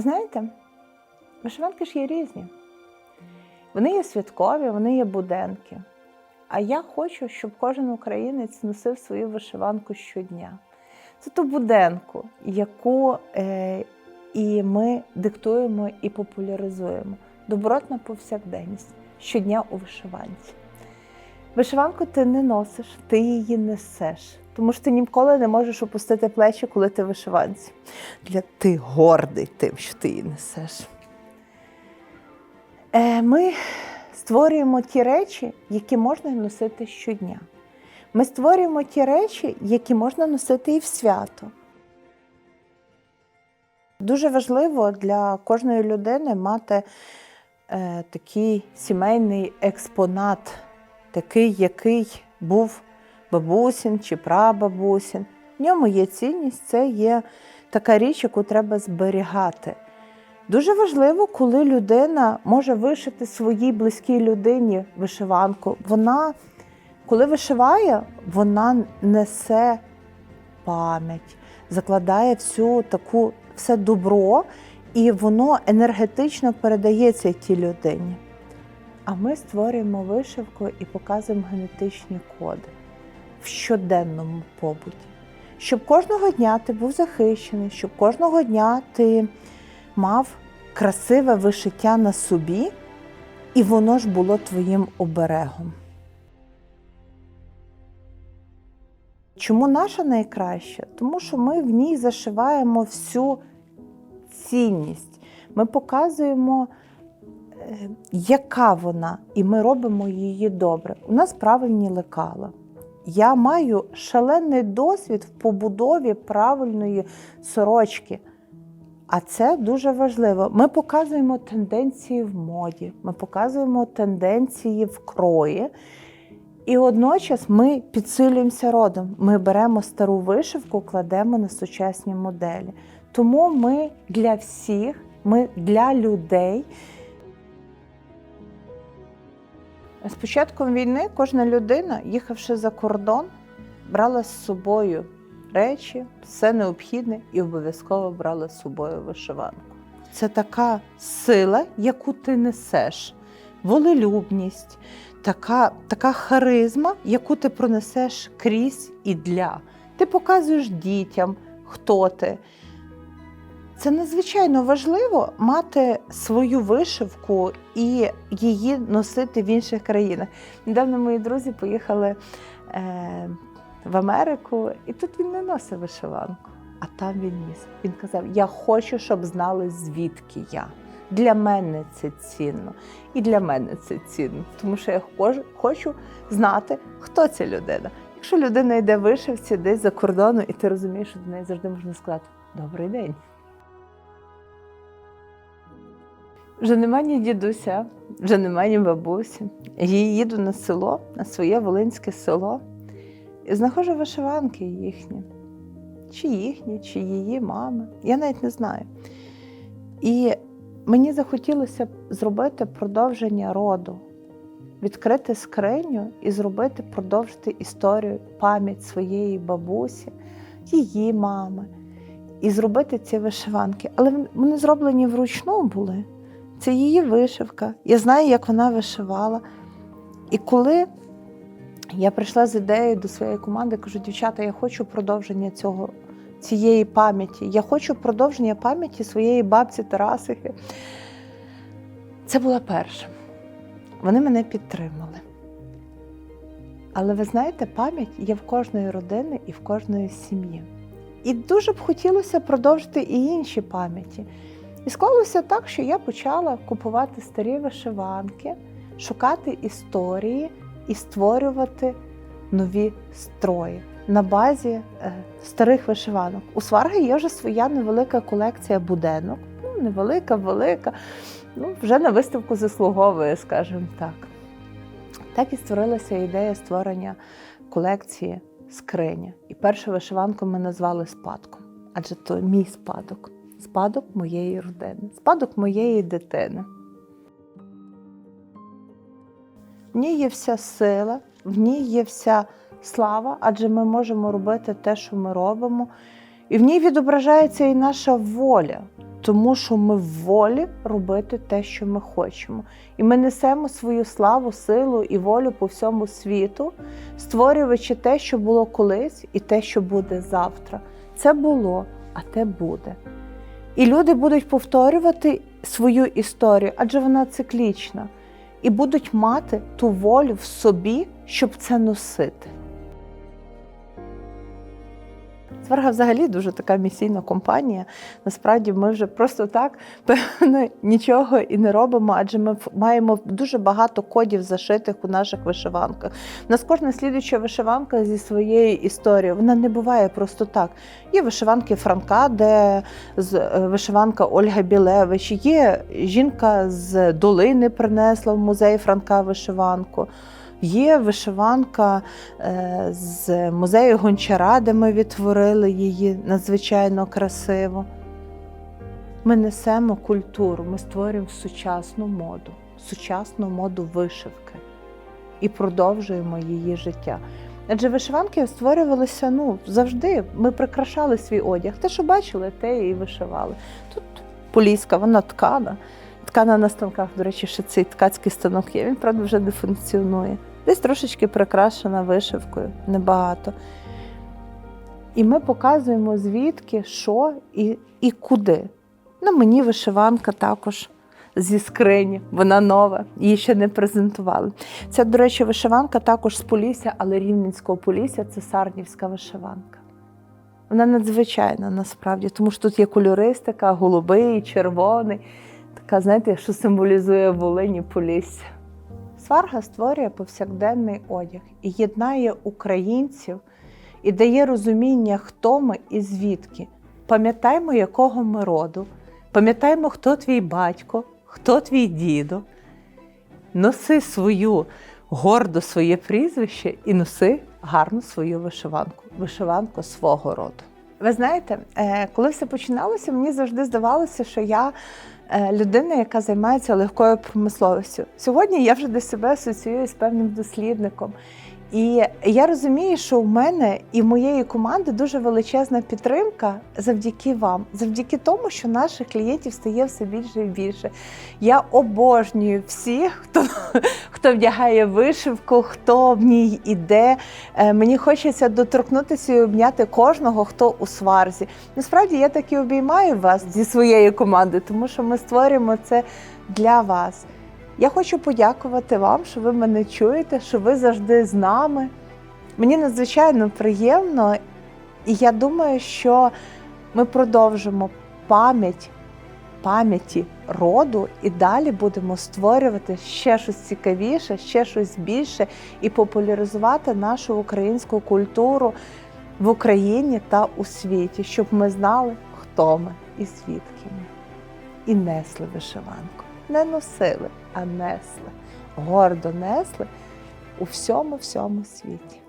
Знаєте, вишиванки ж є різні. Вони є святкові, вони є буденки. А я хочу, щоб кожен українець носив свою вишиванку щодня. Це ту буденку, яку е, і ми диктуємо і популяризуємо. Добротна повсякденність щодня у вишиванці. Вишиванку ти не носиш, ти її несеш. Тому що ти ніколи не можеш опустити плечі, коли ти вишиванці. Для ти гордий тим, що ти її несеш. Е, Ми створюємо ті речі, які можна носити щодня. Ми створюємо ті речі, які можна носити і в свято. Дуже важливо для кожної людини мати е, такий сімейний експонат, такий, який був бабусін чи прабабусін. В ньому є цінність, це є така річ, яку треба зберігати. Дуже важливо, коли людина може вишити своїй близькій людині вишиванку. Вона, коли вишиває, вона несе пам'ять, закладає всю таку все добро, і воно енергетично передається тій людині. А ми створюємо вишивку і показуємо генетичні коди в щоденному побуті. Щоб кожного дня ти був захищений, щоб кожного дня ти мав красиве вишиття на собі, і воно ж було твоїм оберегом. Чому наша найкраща? Тому що ми в ній зашиваємо всю цінність. Ми показуємо, яка вона, і ми робимо її добре. У нас правильні лекала. Я маю шалений досвід в побудові правильної сорочки. А це дуже важливо. Ми показуємо тенденції в моді, ми показуємо тенденції в крої. І водночас ми підсилюємося родом. Ми беремо стару вишивку, кладемо на сучасні моделі. Тому ми для всіх, ми для людей. З початком війни кожна людина, їхавши за кордон, брала з собою речі, все необхідне і обов'язково брала з собою вишиванку. Це така сила, яку ти несеш, волелюбність, така, така харизма, яку ти пронесеш крізь і для. Ти показуєш дітям, хто ти. Це надзвичайно важливо мати свою вишивку і її носити в інших країнах. Недавно мої друзі поїхали е, в Америку, і тут він не носив вишиванку, а там він ніс. Він казав: Я хочу, щоб знали, звідки я. Для мене це цінно. І для мене це цінно, тому що я хож- хочу знати, хто ця людина. Якщо людина йде вишивці десь за кордону, і ти розумієш, що до неї завжди можна сказати Добрий день. Вже нема ні дідуся, вже нема ні бабусі. Я їду на село, на своє волинське село, і знаходжу вишиванки їхні. Чи їхні, чи її мами. Я навіть не знаю. І мені захотілося зробити продовження роду, відкрити скриню і зробити, продовжити історію, пам'ять своєї бабусі, її мами, і зробити ці вишиванки. Але вони зроблені вручну були. Це її вишивка. Я знаю, як вона вишивала. І коли я прийшла з ідеєю до своєї команди, кажу, дівчата, я хочу продовження цього, цієї пам'яті. Я хочу продовження пам'яті своєї бабці Тарасихи. Це була перша. Вони мене підтримали. Але ви знаєте, пам'ять є в кожної родини і в кожної сім'ї. І дуже б хотілося продовжити і інші пам'яті. І склалося так, що я почала купувати старі вишиванки, шукати історії і створювати нові строї на базі е, старих вишиванок. У Сварги є вже своя невелика колекція буденок. Ну, невелика, велика, ну, вже на виставку заслуговує, скажімо так. Так і створилася ідея створення колекції скриня. І першу вишиванку ми назвали спадком, адже то мій спадок спадок моєї родини, спадок моєї дитини. В ній є вся сила, в ній є вся слава, адже ми можемо робити те, що ми робимо. І в ній відображається і наша воля. тому що ми в волі робити те, що ми хочемо. І ми несемо свою славу, силу і волю по всьому світу, створюючи те, що було колись, і те, що буде завтра. Це було, а те буде. І люди будуть повторювати свою історію, адже вона циклічна, і будуть мати ту волю в собі, щоб це носити. Сварга взагалі дуже така місійна компанія. Насправді ми вже просто так певно нічого і не робимо, адже ми маємо дуже багато кодів зашитих у наших вишиванках. У нас кожна слідуюча вишиванка зі своєю історією. Вона не буває просто так. Є вишиванки Франка, де е, вишиванка Ольга Білевич. Є жінка з долини принесла в музей Франка вишиванку. Є вишиванка е, з музею Гончара, де ми відтворили її надзвичайно красиво. Ми несемо культуру, ми створюємо сучасну моду, сучасну моду вишивки і продовжуємо її життя. Адже вишиванки створювалися ну, завжди. Ми прикрашали свій одяг. Те, що бачили, те і вишивали. Тут поліська, вона ткана. Ткана на станках, до речі, ще цей ткацький станок є. Він, правда, вже не функціонує. Десь трошечки прикрашена вишивкою, небагато. І ми показуємо звідки, що і, і куди. На мені вишиванка також зі скрині, вона нова, її ще не презентували. Це, до речі, вишиванка також з Полісся, але Рівненського Полісся це сарнівська вишиванка. Вона надзвичайна насправді, тому що тут є кольористика, голубий, червоний, така, знаєте, що символізує Волинь і Полісся. Сварга створює повсякденний одяг і єднає українців і дає розуміння, хто ми і звідки. Пам'ятаймо, якого ми роду, пам'ятаймо, хто твій батько, хто твій дідо. Носи свою гордо своє прізвище і носи гарну свою вишиванку, вишиванку свого роду. Ви знаєте, е, коли все починалося, мені завжди здавалося, що я е, людина, яка займається легкою промисловістю. Сьогодні я вже до себе асоціюю з певним дослідником. І я розумію, що у мене і моєї команди дуже величезна підтримка завдяки вам, завдяки тому, що наших клієнтів стає все більше і більше. Я обожнюю всіх, хто, хто вдягає вишивку, хто в ній іде. Е, Мені хочеться доторкнутися і обняти кожного, хто у сварзі. Насправді я так і обіймаю вас зі своєї команди, тому що ми створюємо це для вас. Я хочу подякувати вам, що ви мене чуєте, що ви завжди з нами. Мені надзвичайно приємно, і я думаю, що ми продовжимо пам'ять пам'яті роду і далі будемо створювати ще щось цікавіше, ще щось більше і популяризувати нашу українську культуру в Україні та у світі, щоб ми знали, хто ми і звідки ми. І несли вишиванку. Не носили, а несли. Гордо несли у всьому всьому світі.